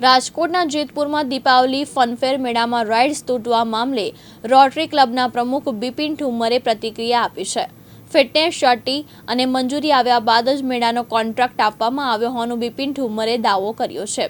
રાજકોટના જેતપુરમાં દીપાવલી ફનફેર મેળામાં રાઇડ્સ તૂટવા મામલે રોટરી ક્લબના પ્રમુખ બિપિન ઠુમ્મરે પ્રતિક્રિયા આપી છે. ફિટનેસ શર્ટી અને મંજૂરી આવ્યા બાદ જ મેળાનો કોન્ટ્રાક્ટ આપવામાં આવ્યો હોવાનું બિપિન ઠુમ્મરે દાવો કર્યો છે.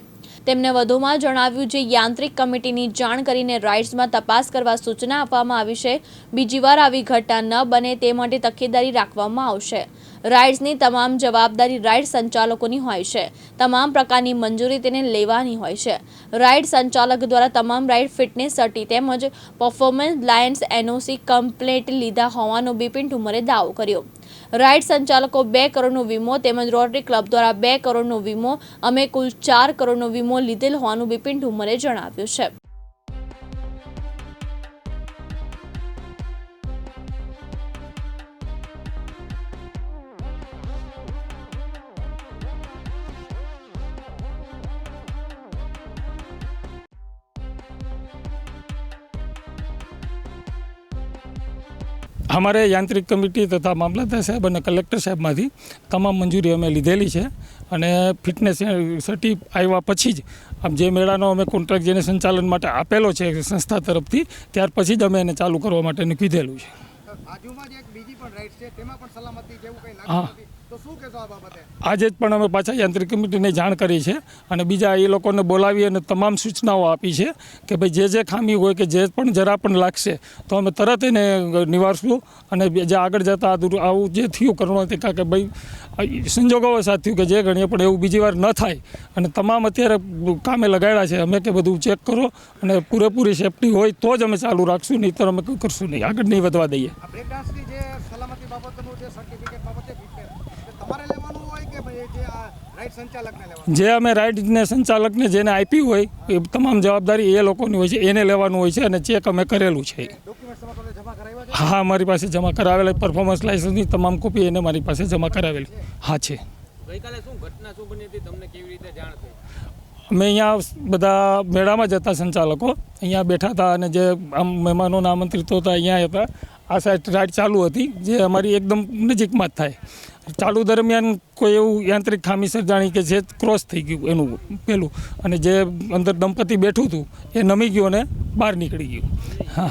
તેમણે વધુમાં જણાવ્યું જે યાંત્રિક કમિટીની જાણ કરીને રાઇડ્સમાં તપાસ કરવા સૂચના આપવામાં આવી છે. બીજી વાર આવી ઘટના ન બને તે માટે તકેદારી રાખવામાં આવશે. રાઇડ્સની તમામ જવાબદારી રાઇડ સંચાલકોની હોય છે. તમામ પ્રકારની મંજૂરી તેને લેવાની હોય છે. રાઇડ સંચાલક દ્વારા તમામ રાઇડ ફિટનેસ સર્ટી તેમજ પરફોર્મન્સ લાયન્સ એનઓસી કમ્પ્લેટ લીધા હોવાનો બિપિન ઠુમરે દાવો કર્યો. રાઇડ સંચાલકો બે કરોડનો વીમો તેમજ રોટરી ક્લબ દ્વારા બે કરોડનો વીમો, અમે કુલ ચાર કરોડનો વીમો લીધેલ હોવાનું બિપિન ઢુમરે જણાવ્યું છે. અમારે યાંત્રિક કમિટી તથા મામલતદાર સાહેબ અને કલેક્ટર સાહેબમાંથી તમામ મંજૂરી અમે લીધેલી છે અને ફિટનેસ સર્ટી આવ્યા પછી જ આમ જે મેળાનો અમે કોન્ટ્રાક્ટ જેને સંચાલન માટે આપેલો છે સંસ્થા તરફથી, ત્યાર પછી જ અમે એને ચાલુ કરવા માટેનું કીધેલું છે. બાજુમાં જ એક બીજી પણ રાઈડ છે તેમાં પણ સલામતી જેવું કંઈ હા. લાગતું તો શું કહેશો આ બાબતે? આજે જ પણ અમે પાછા યાંત્રિક કમિટીને જાણ કરી છે અને બીજા એ લોકોને બોલાવી અને તમામ સૂચનાઓ આપી છે કે ભાઈ જે જે ખામી હોય કે જે પણ જરા પણ લાગશે તો અમે તરત એને નિવારશું અને જે આગળ જતાં આવું જે થયું કરુણાથી કે ભાઈ આ સંજોગો સાથ થયું કે જે ગણીએ પણ એવું બીજી વાર ન થાય. અને તમામ અત્યારે કામે લગાડ્યા છે અમે કે બધું ચેક કરો અને પૂરેપૂરી સેફટી હોય તો જ અમે ચાલુ રાખશું નહીં તો અમે કંઈ કરશું નહીં. આગળ નહીં વધવા દઈએ. બ્રેક ડાન્સની જે સલામતી બાબતનું જે સર્ટિફિકેટ બાબતે તમારે લેવાનું હોય કે ભાઈ જે આ રાઈડ સંચાલકને લેવાનું? જે અમે રાઇડને સંચાલકને જેને આપી હોય એ તમામ જવાબદારી એ લોકોની હોય છે એને લેવાનું હોય છે અને ચેક અમે કરેલું છે. ડોક્યુમેન્ટ તમારે જમા કરાવ્યા છે? હા મારી પાસે જમા કરાવેલા પરફોર્મન્સ લાઇસન્સની તમામ કોપી એને મારી પાસે જમા કરાવેલી. હા છે. ગઈકાલે શું ઘટના શું બની હતી? તમને કેવી રીતે જાણ થઈ? અમે અહીંયા બધા મેળામાં જતા સંચાલકો. અહીંયા બેઠા હતા અને જે આમ મહેમાનોના આમંત્રિતો હતા અહીંયા હતા. આ સાઈડ રાઈડ ચાલુ હતી, જે અમારી એકદમ નજીકમાં જ થાય. ચાલુ દરમિયાન કોઈ એવું યાંત્રિક ખામી સર્જાણી કે જે ક્રોસ થઈ ગયું એનું પેલું, અને જે અંદર દંપતી બેઠું હતું, એ નમી ગયું અને બહાર નીકળી ગયું. હા.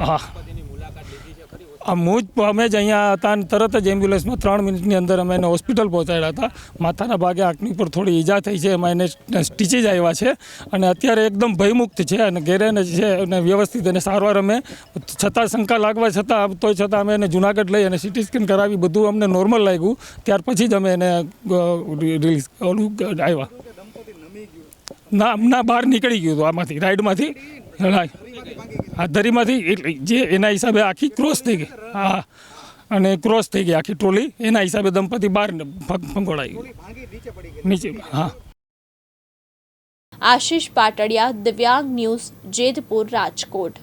હા. આ મુજ અમે જ અહીંયા હતા અને તરત જ એમ્બ્યુલન્સમાં ત્રણ મિનિટની અંદર અમે એને હોસ્પિટલ પહોંચાડ્યા હતા. માથાના ભાગે આંખની ઉપર થોડી ઈજા થઈ છે, એમાં એને સ્ટીચીજ આવ્યા છે અને અત્યારે એકદમ ભયમુક્ત છે અને ઘેરે છે અને વ્યવસ્થિત એને સારવાર અમે છતાં શંકા લાગવા છતાં તોય છતાં અમે એને જુનાગઢ લઈ અને સિટી સ્કેન કરાવી બધું અમને નોર્મલ લાગ્યું. ત્યાર પછી જ અમે એને રિલીઝ ઓલું આવ્યા. ના ના બહાર નીકળી ગયું હતું આમાંથી, રાઈડમાંથી. હા, આ દરીમાંથી, એટલે જે એના હિસાબે આખી ક્રોસ થઈ ગઈ. હા, અને ક્રોસ થઈ ગઈ આખી ટ્રોલી. એના હિસાબે દંપતી બહાર ફંગોળાઈ ગયું નીચે, હા. આશિષ પાટડિયા, દિવ્યાંગ ન્યૂઝ, જેતપુર, રાજકોટ.